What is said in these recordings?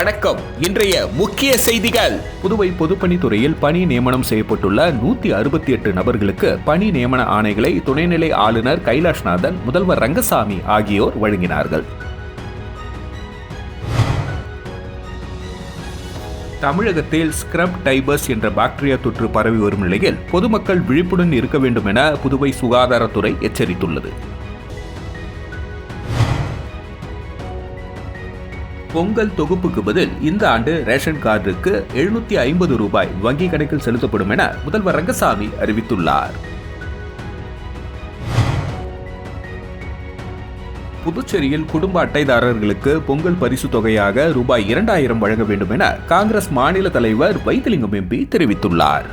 வணக்கம். இன்றைய முக்கிய செய்திகள். புதுவை பொதுப்பணித்துறையில் பணி நியமனம் செய்யப்பட்டுள்ள நூத்தி அறுபத்தி எட்டு நபர்களுக்கு பணி நியமன ஆணைகளை துணைநிலை ஆளுநர் கைலாஷ்நாதன் முதல்வர் ரங்கசாமி ஆகியோர் வழங்கினார்கள். தமிழகத்தில் ஸ்கிரப் டைபர்ஸ் என்ற பாக்டீரியா தொற்று பரவி வரும் நிலையில் பொதுமக்கள் விழிப்புடன் இருக்க வேண்டும் என புதுவை சுகாதாரத்துறை எச்சரித்துள்ளது. பொங்கல் தொகுப்புக்கு பதில் இந்த ஆண்டு ரேஷன் கார்டுக்கு எழுநூத்தி ஐம்பது ரூபாய் வங்கி கணக்கில் செலுத்தப்படும் என முதல்வர் ரங்கசாமி அறிவித்துள்ளார். புதுச்சேரியில் குடும்ப அட்டைதாரர்களுக்கு பொங்கல் பரிசு தொகையாக ரூபாய் இரண்டாயிரம் வழங்க வேண்டும் என காங்கிரஸ் மாநில தலைவர் வைத்திலிங்கம் எம்பி தெரிவித்துள்ளார்.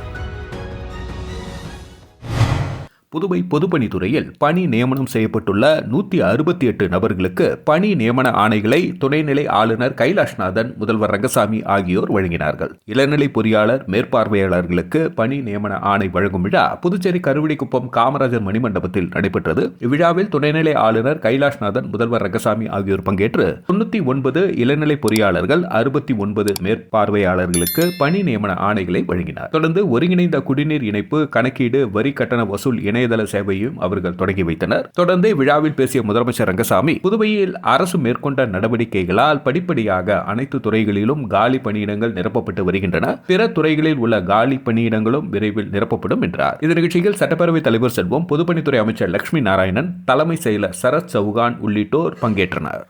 புதுவை பொதுப்பணித்துறையில் பணி நியமனம் செய்யப்பட்டுள்ள நூத்தி அறுபத்தி எட்டு நபர்களுக்கு பணி நியமன ஆணைகளை துணைநிலை ஆளுநர் கைலாஷ்நாதன் முதல்வர் ரங்கசாமி ஆகியோர் வழங்கினார்கள். இளநிலை பொறியாளர் மேற்பார்வையாளர்களுக்கு பணி நியமன ஆணை வழங்கும் விழா புதுச்சேரி கருவடிக்குப்பம் காமராஜர் மணிமண்டபத்தில் நடைபெற்றது. இவ்விழாவில் துணைநிலை ஆளுநர் கைலாஷ்நாதன் முதல்வர் ரங்கசாமி ஆகியோர் பங்கேற்று தொண்ணூத்தி ஒன்பது இளநிலை பொறியாளர்கள் அறுபத்தி ஒன்பது மேற்பார்வையாளர்களுக்கு பணி நியமன ஆணைகளை வழங்கினார். தொடர்ந்து ஒருங்கிணைந்த குடிநீர் இணைப்பு கணக்கீடு வரி கட்டண வசூல் இணையதள சேவையும் அவர்கள் தொடங்கி வைத்தனர். தொடர்ந்து விழாவில் பேசிய முதலமைச்சர் ரங்கசாமி புதுவையில் அரசு மேற்கொண்ட நடவடிக்கைகளால் படிப்படியாக அனைத்து துறைகளிலும் காலி பணியிடங்கள் நிரப்பப்பட்டு வருகின்றன. பிற துறைகளில் உள்ள காலி பணியிடங்களும் விரைவில் நிரப்பப்படும் என்றார். இந்த நிகழ்ச்சியில் சட்டப்பேரவைத் தலைவர் செல்வம் பொதுப்பணித்துறை அமைச்சர் லட்சுமி நாராயணன் தலைமை செயலர் சரத் சவுகான் உள்ளிட்டோர் பங்கேற்றனர்.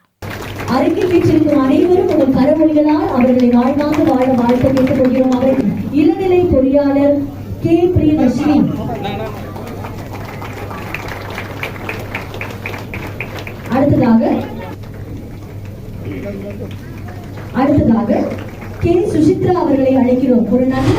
அருகில் பெற்றிருக்கும் அனைவரும் உங்கள் கரவழிகளால் அவர்களை வாழ்நாள் வாழ வாழ்த்து கேட்டுக் கொள்கிறோம் அவர்கள். இளநிலை பொறியாளர் கே. பிரியதர்ஷினி. அடுத்ததாக அடுத்ததாக கே. சுசித்ரா அவர்களை அழைக்கிறோம். ஒரு நல்ல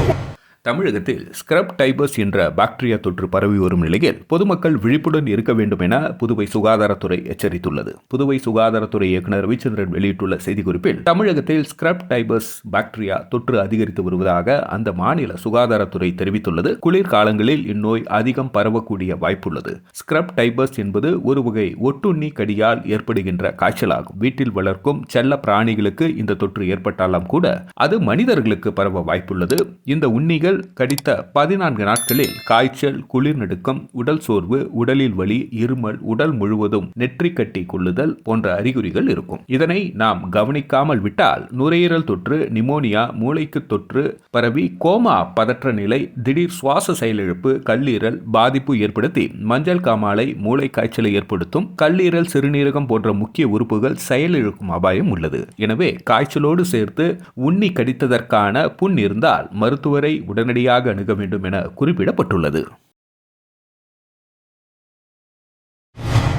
தமிழகத்தில் ஸ்கிரப் டைபஸ் என்ற பாக்டீரியா தொற்று பரவி வரும் நிலையில் பொதுமக்கள் விழிப்புடன் இருக்க வேண்டும் என புதுவை சுகாதாரத்துறை எச்சரித்துள்ளது. புதுவை சுகாதாரத்துறை இயக்குநர் ரவிச்சந்திரன் வெளியிட்டுள்ள செய்திக்குறிப்பில் தமிழகத்தில் ஸ்கிரப் டைபஸ் பாக்டீரியா தொற்று அதிகரித்து வருவதாக அந்த மாநில சுகாதாரத்துறை தெரிவித்துள்ளது. குளிர்காலங்களில் இந்நோய் அதிகம் பரவக்கூடிய வாய்ப்புள்ளது. ஸ்கிரப் டைபஸ் என்பது ஒரு வகை ஒட்டுண்ணி கடியால் ஏற்படுகின்ற காய்ச்சலாகும். வீட்டில் வளர்க்கும் செல்ல பிராணிகளுக்கு இந்த தொற்று ஏற்பட்டாலும் கூட அது மனிதர்களுக்கு பரவ வாய்ப்புள்ளது. இந்த உண்ணிகள் கடித்த பதினான்கு நாட்களில் காய்ச்சல் குளிர் நடுக்கம் உடல் சோர்வு உடலில் வலி இருமல் உடல் முழுவதும் நெற்றி கட்டி கொள்ளுதல் போன்ற அறிகுறிகள் இருக்கும். இதனை நாம் கவனிக்காமல் விட்டால் நுரையீரல் தொற்று நிமோனியா மூளைக்கு தொற்று பரவி கோமா பதற்ற நிலை திடீர் சுவாச செயலிழப்பு கல்லீரல் பாதிப்பு ஏற்படுத்தி மஞ்சள் காமாலை மூளை காய்ச்சலை ஏற்படுத்தும் கல்லீரல் சிறுநீரகம் போன்ற முக்கிய உறுப்புகள் செயலிழக்கும் அபாயம் உள்ளது. எனவே காய்ச்சலோடு சேர்த்து உண்ணி கடித்ததற்கான புண் இருந்தால் மருத்துவரை உடனடியாக அணுக வேண்டும் என குறிப்பிடப்பட்டுள்ளது.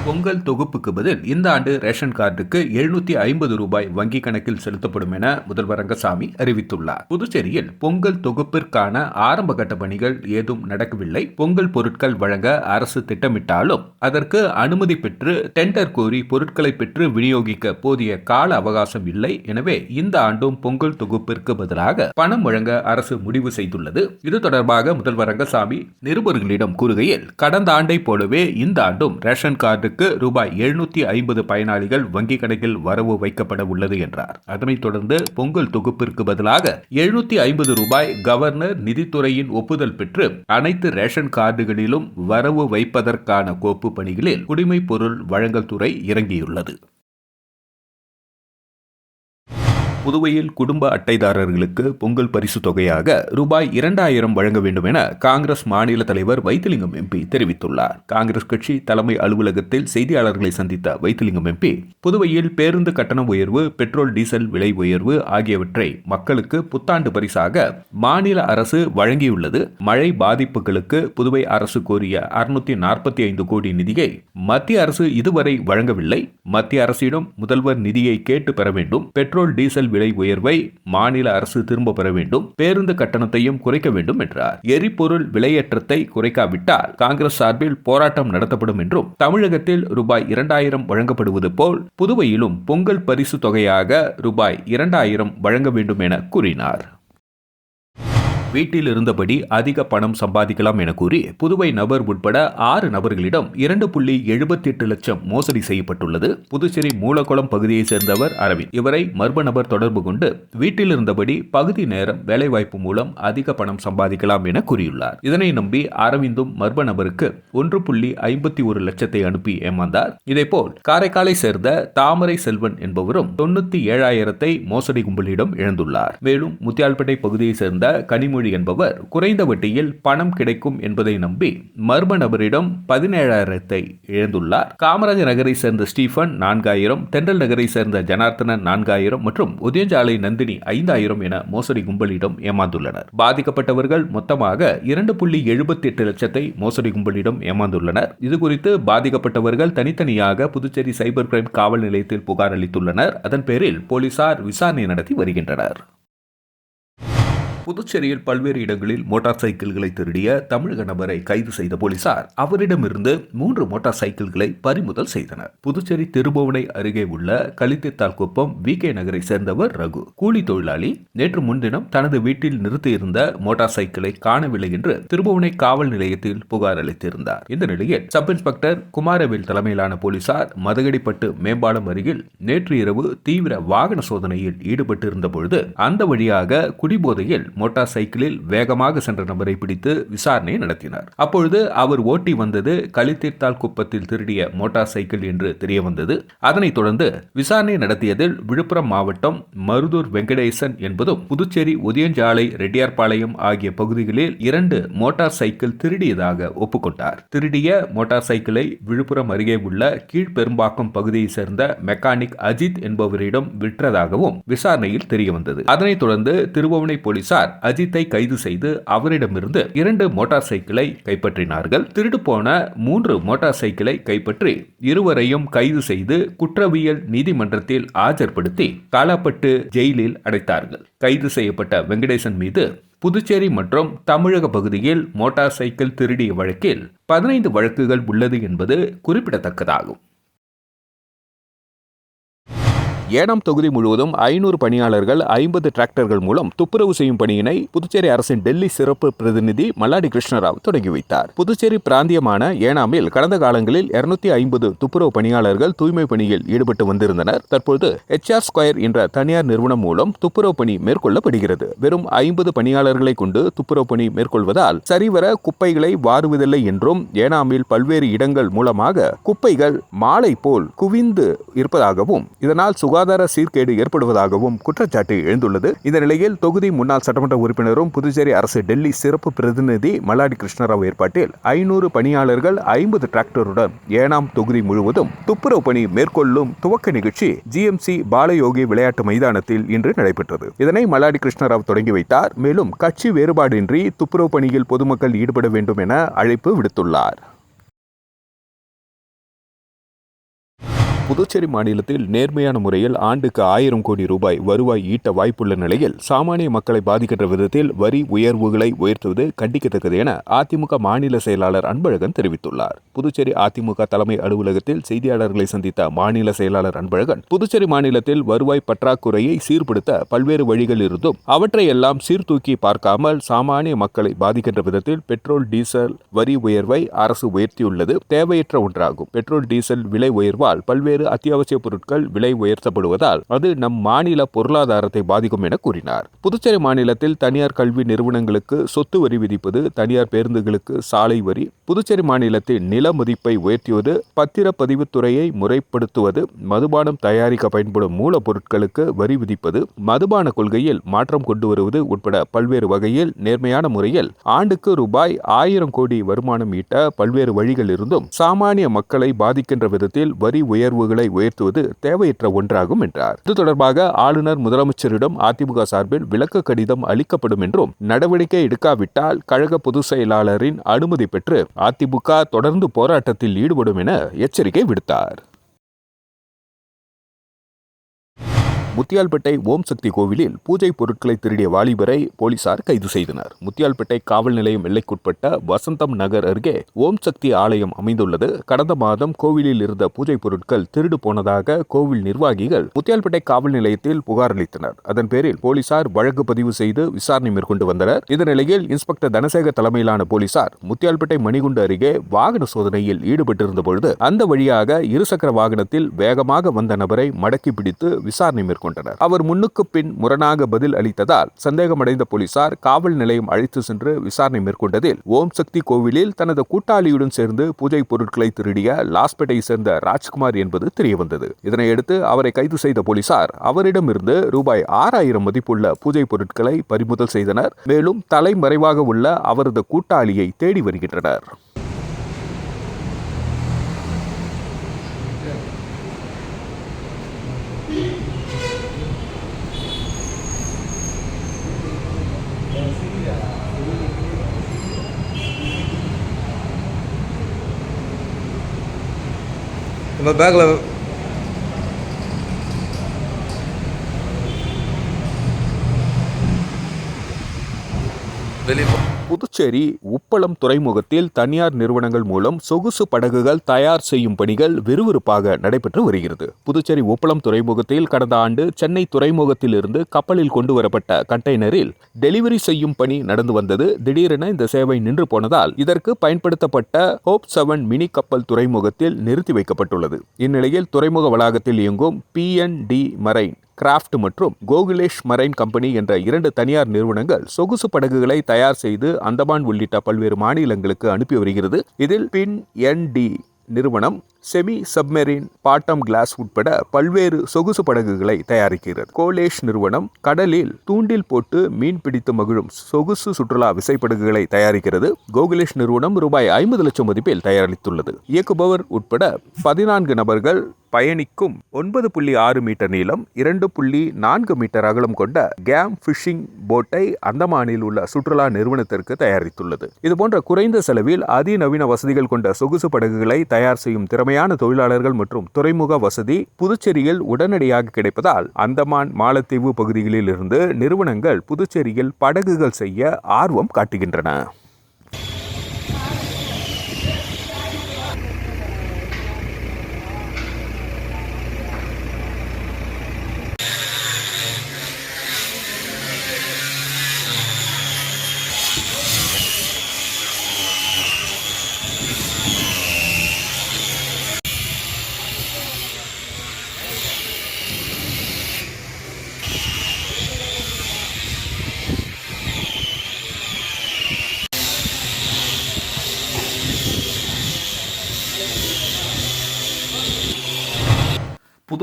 பொங்கல் தொகுப்புக்கு பதில் இந்த ஆண்டு ரேஷன் கார்டுக்கு எழுநூத்தி ஐம்பது ரூபாய் வங்கி கணக்கில் செலுத்தப்படும் என முதல்வர் ரங்கசாமி அறிவித்துள்ளார். புதுச்சேரியில் பொங்கல் தொகுப்பிற்கான ஆரம்ப கட்ட பணிகள் ஏதும் நடக்கவில்லை. பொங்கல் பொருட்கள் வழங்க அரசு திட்டமிட்டாலும் அதற்கு அனுமதி பெற்று டெண்டர் கோரி பொருட்களை பெற்று விநியோகிக்க போதிய கால அவகாசம் இல்லை. எனவே இந்த ஆண்டும் பொங்கல் தொகுப்பிற்கு பதிலாக பணம் வழங்க அரசு முடிவு செய்துள்ளது. இது தொடர்பாக முதல்வர் ரங்கசாமி நிருபர்களிடம் கூறுகையில் கடந்த ஆண்டை போலவே இந்த ஆண்டும் ரேஷன் கார்டு பேருக்கு ரூபாய் எழுநூத்தி ஐம்பது பயனாளிகள் வங்கிக் கணக்கில் வரவு வைக்கப்பட உள்ளது என்றார். அதனைத் தொடர்ந்து பொங்கல் தொகுப்பிற்கு பதிலாக எழுநூத்தி ஐம்பது ரூபாய் கவர்னர் நிதித்துறையின் ஒப்புதல் பெற்று அனைத்து ரேஷன் கார்டுகளிலும் வரவு வைப்பதற்கான கோப்பு பணிகளில் குடிமைப் பொருள் வழங்கல் துறை இறங்கியுள்ளது. புதுவையில் குடும்ப அட்டைதாரர்களுக்கு பொங்கல் பரிசு தொகையாக ரூபாய் இரண்டாயிரம் வழங்க வேண்டும் என காங்கிரஸ் மாநில தலைவர் வைத்திலிங்கம் எம்பி தெரிவித்துள்ளார். காங்கிரஸ் கட்சி தலைமை அலுவலகத்தில் செய்தியாளர்களை சந்தித்த வைத்திலிங்கம் எம்பி புதுவையில் பேருந்து கட்டண உயர்வு பெட்ரோல் டீசல் விலை உயர்வு ஆகியவற்றை மக்களுக்கு புத்தாண்டு பரிசாக மாநில அரசு வழங்கியுள்ளது. மழை பாதிப்புகளுக்கு புதுவை அரசு கோரிய அறுநூத்தி நாற்பத்தி ஐந்து கோடி நிதியை மத்திய அரசு இதுவரை வழங்கவில்லை. மத்திய அரசிடம் முதல்வர் நிதியை கேட்டு பெற வேண்டும். பெட்ரோல் டீசல் விலை உயர்வை மாநில அரசு திரும்ப பெற வேண்டும். பேருந்து கட்டணத்தையும் குறைக்க வேண்டும் என்றார். எரிபொருள் விலையேற்றத்தை குறைக்காவிட்டால் காங்கிரஸ் சார்பில் போராட்டம் நடத்தப்படும் என்றும் தமிழகத்தில் ரூபாய் இரண்டாயிரம் வழங்கப்படுவது போல் புதுவையிலும் பொங்கல் பரிசு தொகையாக ரூபாய் இரண்டாயிரம் வழங்க வேண்டும் என கூறினார். வீட்டில் இருந்தபடி அதிக பணம் சம்பாதிக்கலாம் என கூறி புதுவை நபர் உட்பட ஆறு நபர்களிடம் இரண்டு புள்ளி எழுபத்தி எட்டு லட்சம் மோசடி செய்யப்பட்டுள்ளது. புதுச்சேரி மூலக்குளம் பகுதியைச் சேர்ந்தவர் அரவிந்த். இவரை மர்ம நபர் தொடர்பு கொண்டு வீட்டில் இருந்தபடி பகுதி நேரம் வேலைவாய்ப்பு மூலம் அதிக பணம் சம்பாதிக்கலாம் என கூறியுள்ளார். இதனை நம்பி அரவிந்தும் மர்ம நபருக்கு ஒன்று புள்ளி ஐம்பத்தி ஒரு லட்சத்தை அனுப்பி ஏமாந்தார். இதேபோல் காரைக்காலை சேர்ந்த தாமரை செல்வன் என்பவரும் தொண்ணூத்தி ஏழாயிரத்தை மோசடி கும்பலிடம் இழந்துள்ளார். மேலும் முத்தியால்பேட்டை பகுதியைச் சேர்ந்த கனிமொழி என்பவர் குறைந்த வட்டியில் பணம் கிடைக்கும் என்பதை நம்பி மர்ம நபரிடம் பதினேழாயிரத்தை இழந்துள்ளார். காமராஜர் நகரை சேர்ந்த ஸ்டீஃபன் நான்காயிரம் தென்றல் நகரை சேர்ந்த ஜனார்த்தனன் நான்காயிரம் மற்றும் உதயஞ்சாலை நந்தினி ஐந்தாயிரம் என மோசடி கும்பலிடம் ஏமாந்துள்ளனர். பாதிக்கப்பட்டவர்கள் மொத்தமாக இரண்டு புள்ளி எழுபத்தி எட்டு லட்சத்தை மோசடி கும்பலிடம் ஏமாந்துள்ளனர். இதுகுறித்து பாதிக்கப்பட்டவர்கள் தனித்தனியாக புதுச்சேரி சைபர் கிரைம் காவல் நிலையத்தில் புகார் அளித்துள்ளனர். அதன் பேரில் போலீசார் விசாரணை நடத்தி வருகின்றனர். புதுச்சேரியில் பல்வேறு இடங்களில் மோட்டார் சைக்கிள்களை திருடிய தமிழக நபரை கைது செய்த போலீசார் அவரிடமிருந்து மூன்று மோட்டார் சைக்கிள்களை பறிமுதல் செய்தனர். புதுச்சேரி திருபுவனை அருகே உள்ள களித்தித்தால் குப்பம் வி கே நகரை சேர்ந்தவர் ரகு. கூலி தொழிலாளி நேற்று முன்தினம் தனது வீட்டில் நிறுத்தியிருந்த மோட்டார் சைக்கிளை காணவில்லை என்று திருபுவனை காவல் நிலையத்தில் புகார் அளித்திருந்தார். இந்த நிலையில் சப் இன்ஸ்பெக்டர் குமாரவேல் தலைமையிலான போலீசார் மதகடிப்பட்டு மேம்பாலம் அருகில் நேற்று இரவு தீவிர வாகன சோதனையில் ஈடுபட்டிருந்த பொழுது அந்த வழியாக குடிபோதையில் மோட்டார் சைக்கிளில் வேகமாக சென்ற நபரை பிடித்து விசாரணை நடத்தினார். அப்பொழுது அவர் ஓட்டி வந்தது களித்தீர்த்தால் குப்பத்தில் திருடிய மோட்டார் சைக்கிள் என்று தெரிய வந்தது. அதனைத் தொடர்ந்து விசாரணை நடத்தியதில் விழுப்புரம் மாவட்டம் மருதூர் வெங்கடேசன் என்பதும் புதுச்சேரி உதயஞ்சாலை ரெட்டியார்பாளையம் ஆகிய பகுதிகளில் இரண்டு மோட்டார் சைக்கிள் திருடியதாக ஒப்புக்கொண்டார். திருடிய மோட்டார் சைக்கிளை விழுப்புரம் அருகே உள்ள கீழ்பெரும்பாக்கம் பகுதியைச் சேர்ந்த மெக்கானிக் அஜித் என்பவரிடம் விற்றதாகவும் விசாரணையில் தெரியவந்தது அதனைத் தொடர்ந்து திருபுவனை போலீசார் அஜித்தை கைது செய்து அவரிடமிருந்து இரண்டு மோட்டார் சைக்கிளை கைப்பற்றினார்கள். திருடு போன மூன்று மோட்டார் சைக்கிளை கைப்பற்றி இருவரையும் கைது செய்து குற்றவியல் நீதிமன்றத்தில் ஆஜர்படுத்தி காலாப்பட்டு ஜெயிலில் அடைத்தார்கள். கைது செய்யப்பட்ட வெங்கடேசன் மீது புதுச்சேரி மற்றும் தமிழக பகுதியில் மோட்டார் சைக்கிள் திருடிய வழக்கில் பதினைந்து வழக்குகள் உள்ளது என்பது குறிப்பிடத்தக்கதாகும். ஏனாம் தொகுதி முழுவதும் ஐநூறு பணியாளர்கள் ஐம்பது டிராக்டர்கள் மூலம் துப்புரவு செய்யும் பணியினை புதுச்சேரி அரசின் டெல்லி சிறப்பு பிரதிநிதி மல்லாடி கிருஷ்ணராவ் தொடங்கி வைத்தார். புதுச்சேரி பிராந்தியமான ஏனாமில் கடந்த காலங்களில் இருநூத்தி ஐம்பது துப்புரவு பணியாளர்கள் தூய்மை பணியில் ஈடுபட்டு வந்திருந்தனர். தற்போது எச்ஆர் ஸ்கொயர் என்ற தனியார் நிறுவனம் மூலம் துப்புரவு பணி மேற்கொள்ளப்படுகிறது. வெறும் ஐம்பது பணியாளர்களை கொண்டு துப்புரவு பணி மேற்கொள்வதால் சரிவர குப்பைகளை வாருவதில்லை என்றும் ஏனாமில் பல்வேறு இடங்கள் மூலமாக குப்பைகள் மாலை போல் குவிந்து இருப்பதாகவும் இதனால் சுகாதார சீர்கேடு ஏற்படுவதாகவும் குற்றச்சாட்டு எழுந்துள்ளது. இந்த நிலையில் தொகுதி முன்னாள் சட்டமன்ற உறுப்பினரும் புதுச்சேரி அரசு டெல்லி சிறப்பு பிரதிநிதி மல்லாடி கிருஷ்ணராவ் ஏற்பாட்டில் ஐநூறு பணியாளர்கள் ஐம்பது டிராக்டருடன் ஏனாம் தொகுதி முழுவதும் துப்புரவு பணி மேற்கொள்ளும் துவக்க நிகழ்ச்சி ஜிஎம்சி பாலயோகி விளையாட்டு மைதானத்தில் இன்று நடைபெற்றது. இதனை மல்லாடி கிருஷ்ணராவ் தொடங்கி வைத்தார். மேலும் கட்சி வேறுபாடின்றி துப்புரவு பணியில் பொதுமக்கள் ஈடுபட வேண்டும் என அழைப்பு விடுத்துள்ளார். புதுச்சேரி மாநிலத்தில் நேர்மையான முறையில் ஆண்டுக்கு ஆயிரம் கோடி ரூபாய் வருவாய் ஈட்ட வாய்ப்புள்ள நிலையில் சாமானிய மக்களை பாதிக்கின்ற விதத்தில் வரி உயர்வுகளை உயர்த்துவது கண்டிக்கத்தக்கது என அதிமுக மாநில செயலாளர் அன்பழகன் தெரிவித்துள்ளார். புதுச்சேரி அதிமுக தலைமை அலுவலகத்தில் செய்தியாளர்களை சந்தித்த மாநில செயலாளர் அன்பழகன் புதுச்சேரி மாநிலத்தில் வருவாய் பற்றாக்குறையை சீர்படுத்த பல்வேறு வழிகள் இருந்தும் அவற்றை எல்லாம் சீர்தூக்கி பார்க்காமல் சாமானிய மக்களை பாதிக்கின்ற விதத்தில் பெட்ரோல் டீசல் வரி உயர்வை அரசு உயர்த்தியுள்ளது. தேவையற்ற ஒன்றாகும். பெட்ரோல் டீசல் விலை உயர்வால் பல்வேறு பல்வேறு அத்தியாவசிய பொருட்கள் விலை உயர்த்தப்படுவதால் அது நம் மாநில பொருளாதாரத்தை பாதிக்கும் என கூறினார். புதுச்சேரி மாநிலத்தில் தனியார் கல்வி நிறுவனங்களுக்கு சொத்து வரி விதிப்பது தனியார் பேருந்துகளுக்கு சாலை வரி புதுச்சேரி மாநிலத்தின் நில மதிப்பை உயர்த்துவது பத்திரப்பதிவுத்துறையை முறைப்படுத்துவது மதுபானம் தயாரிக்க பயன்படும் மூலப்பொருட்களுக்கு வரி விதிப்பது மதுபான கொள்கையில் மாற்றம் கொண்டு வருவது உட்பட பல்வேறு வகையில் நேர்மையான முறையில் ஆண்டுக்கு ரூபாய் ஆயிரம் கோடி வருமானம் ஈட்ட பல்வேறு வழிகள் இருந்தும் சாமானிய மக்களை பாதிக்கின்ற விதத்தில் வரி உயர்வுகளை உயர்த்துவது தேவையற்ற ஒன்றாகும் என்றார். இது தொடர்பாக ஆளுநர் முதலமைச்சரிடம் அதிமுக சார்பில் விளக்க கடிதம் அளிக்கப்படும் என்றும் நடவடிக்கை எடுக்காவிட்டால் கழக பொதுச் செயலாளரின் அனுமதி பெற்று அதிமுக தொடர்ந்து போராட்டத்தில் ஈடுபடும் என எச்சரிக்கை விடுத்தார். முத்தியால்பேட்டை ஓம் சக்தி கோவிலில் பூஜை பொருட்களை திருடிய வாலிபரை போலீசார் கைது செய்தனர். முத்தியால்பேட்டை காவல் நிலையம் எல்லைக்குட்பட்ட வசந்தம் நகர் அருகே ஓம் சக்தி ஆலயம் அமைந்துள்ளது. கடந்த மாதம் கோவிலில் இருந்த பூஜை பொருட்கள் திருடு போனதாக கோவில் நிர்வாகிகள் முத்தியால்பேட்டை காவல் நிலையத்தில் புகார் அளித்தனர். அதன் பேரில் போலீசார் வழக்கு பதிவு செய்து விசாரணை மேற்கொண்டு வந்தனர். இந்த நிலையில் இன்ஸ்பெக்டர் தனசேகர் தலைமையிலான போலீசார் முத்தியால்பேட்டை மணிகுண்டு அருகே வாகன சோதனையில் ஈடுபட்டிருந்த பொழுது அந்த வழியாக இருசக்கர வாகனத்தில் வேகமாக வந்த நபரை மடக்கி பிடித்து விசாரணை மேற்கொண்டனர். அவர் முன்னுக்கு பின் முரணாக பதில் அளித்ததால் சந்தேகமடைந்த போலீசார் காவல் நிலையம் அழைத்து சென்று விசாரணை மேற்கொண்டதில் ஓம் சக்தி கோவிலில் தனது கூட்டாளியுடன் சேர்ந்து பூஜை பொருட்களை திருடிய லாஸ்பேட்டையை சேர்ந்த ராஜ்குமார் என்பது தெரியவந்தது. இதனையடுத்து அவரை கைது செய்த போலீசார் அவரிடமிருந்து ரூபாய் ஆறாயிரம் மதிப்புள்ள பூஜை பொருட்களை பறிமுதல் செய்தனர். மேலும் தலைமறைவாக உள்ள அவரது கூட்டாளியை தேடி வருகின்றனர். நம்ம பேக்கில் வெளியே புதுச்சேரி உப்பளம் துறைமுகத்தில் தனியார் நிறுவனங்கள் மூலம் சொகுசு படகுகள் தயார் செய்யும் பணிகள் விறுவிறுப்பாக நடைபெற்று வருகிறது. புதுச்சேரி உப்பளம் துறைமுகத்தில் கடந்த ஆண்டு சென்னை துறைமுகத்திலிருந்து கப்பலில் கொண்டு வரப்பட்ட கண்டெய்னரில் டெலிவரி செய்யும் பணி நடந்து வந்தது. திடீரென இந்த சேவை நின்று போனதால் இதற்கு பயன்படுத்தப்பட்ட ஹோப் செவன் மினி கப்பல் துறைமுகத்தில் நிறுத்தி வைக்கப்பட்டுள்ளது. இந்நிலையில் துறைமுக வளாகத்தில் இயங்கும் பிஎன்டி மரைன் கிராஃப்ட் மற்றும் கோகுலேஷ் மரைன் கம்பெனி என்ற இரண்டு தனியார் நிறுவனங்கள் சொகுசு படகுகளை தயார் செய்து ஜப்பான் உள்ளிட்ட பல்வேறு மாநிலங்களுக்கு அனுப்பி வருகிறது. இதில் பின் என்டி நிறுவனம் செமி சப்மெரின் பாட்டம் கிளாஸ் உட்பட பல்வேறு சொகுசு படகுகளை தயாரிக்கிறது. கோலேஷ் நிறுவனம் கடலில் தூண்டில் போட்டு மீன் பிடித்து மகிழும் சொகுசு சுற்றுலா விசைப்படகுகளை தயாரிக்கிறது. கோகுலேஷ் நிறுவனம் ரூபாய் ஐம்பது லட்சம் மதிப்பில் தயாரித்துள்ளது. இயக்குபவர் உட்பட பதினான்கு நபர்கள் பயணிக்கும் ஒன்பது புள்ளி ஆறு மீட்டர் நீளம் இரண்டு புள்ளி நான்கு மீட்டர் அகலம் கொண்ட கேம் ஃபிஷிங் போட்டை அந்தமானில் உள்ள சுற்றுலா நிறுவனத்திற்கு தயாரித்துள்ளது. இதுபோன்ற குறைந்த செலவில் அதிநவீன வசதிகள் கொண்ட சொகுசு படகுகளை தயார் செய்யும் திறமையான தொழிலாளர்கள் மற்றும் துறைமுக வசதி புதுச்சேரியில் உடனடியாக கிடைப்பதால் அந்தமான் மாலத்தீவு பகுதிகளில் இருந்து நிறுவனங்கள் புதுச்சேரியில் படகுகள் செய்ய ஆர்வம் காட்டுகின்றன.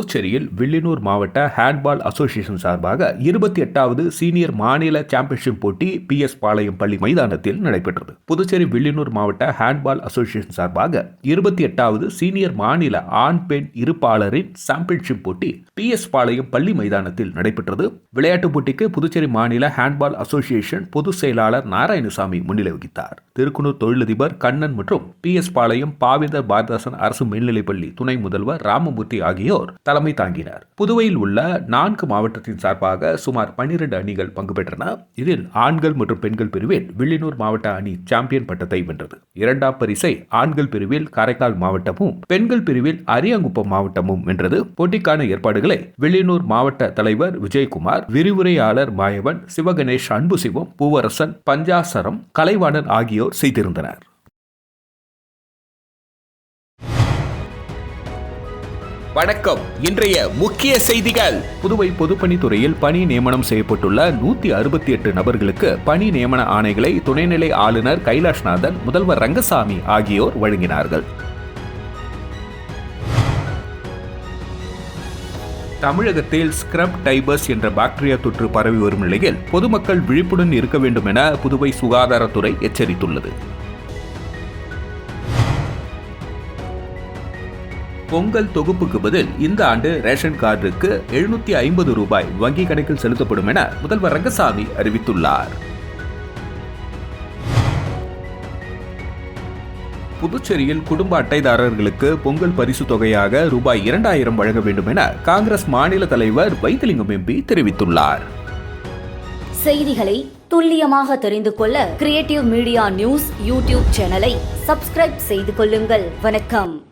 புதுச்சேரியில் வில்லியனூர் மாவட்ட ஹேண்ட்பால் அசோசியேஷன் சார்பாக இருபத்தி எட்டாவது சீனியர் மாநில சாம்பியன்ஷிப் போட்டி பி எஸ் பாளையம் பள்ளி மைதானத்தில் நடைபெற்றது. புதுச்சேரி வில்லியனூர் மாவட்ட ஹேண்ட்பால் அசோசியேஷன் சார்பாக இருபத்தி எட்டாவது சீனியர் மாநில ஆண் பெண் இருப்பாளரின் சாம்பியன்ஷிப் போட்டி பி எஸ் பாளையம் பள்ளி மைதானத்தில் நடைபெற்றது. விளையாட்டுப் போட்டிக்கு புதுச்சேரி மாநில ஹேண்ட்பால் அசோசியேஷன் பொதுச் செயலாளர் நாராயணசாமி முன்னிலை வகித்தார். திருக்குனூர் தொழிலதிபர் கண்ணன் மற்றும் பி எஸ் பாளையம் பாவேந்தர் பாரதாசன் அரசு மேல்நிலைப்பள்ளி துணை முதல்வர் ராமமூர்த்தி ஆகியோர் தலைமை தாங்கினர். புதுவையில் உள்ள நான்கு மாவட்டத்தின் சார்பாக சுமார் பன்னிரண்டு அணிகள் பங்கு பெற்றன. இதில் ஆண்கள் மற்றும் பெண்கள் பிரிவில் வில்லியனூர் மாவட்ட அணி சாம்பியன் பட்டத்தை வென்றது. இரண்டாம் பரிசை ஆண்கள் பிரிவில் காரைக்கால் மாவட்டமும் பெண்கள் பிரிவில் அரியாங்குப்பம் மாவட்டமும் வென்றது. போட்டிக்கான ஏற்பாடுகளை வில்லியனூர் மாவட்ட தலைவர் விஜயகுமார் விரிவுரையாளர் மாயவன் சிவகணேஷ் அன்புசிவம் பூவரசன் பஞ்சாசரம் கலைவாணன் ஆகியோர் செய்திருந்தனர். வணக்கம். இன்றைய முக்கிய செய்திகள். புதுவை பொதுப்பணித்துறையில் பணி நியமனம் செய்யப்பட்டுள்ள நூத்தி அறுபத்தி எட்டு நபர்களுக்கு பணி நியமன ஆணைகளை துணைநிலை ஆளுநர் கைலாஷ்நாதன் முதல்வர் ரங்கசாமி ஆகியோர் வழங்கினார்கள். தமிழகத்தில் ஸ்கிரப் டைபர்ஸ் என்ற பாக்டீரியா தொற்று பரவி வரும் நிலையில் பொதுமக்கள் விழிப்புடன் இருக்க வேண்டும் என புதுவை சுகாதாரத்துறை எச்சரித்துள்ளது. பொங்கல் தொகுப்புக்கு பதில் இந்த ஆண்டு ரேஷன் கார்டுக்கு எழுநூத்தி ஐம்பது ரூபாய் வங்கி கணக்கில் செலுத்தப்படும் என முதல்வர் ரங்கசாமி அறிவித்துள்ளார். புதுச்சேரியில் குடும்ப அட்டைதாரர்களுக்கு பொங்கல் பரிசு தொகையாக ரூபாய் இரண்டாயிரம் வழங்க வேண்டும் என காங்கிரஸ் மாநில தலைவர் வைத்திலிங்கம் எம்பி தெரிவித்துள்ளார். செய்திகளை துல்லியமாக தெரிந்து கொள்ள கிரியேட்டிவ் மீடியா நியூஸ் யூடியூப் சேனலை சப்ஸ்கிரைப் செய்து கொள்ளுங்கள். வணக்கம்.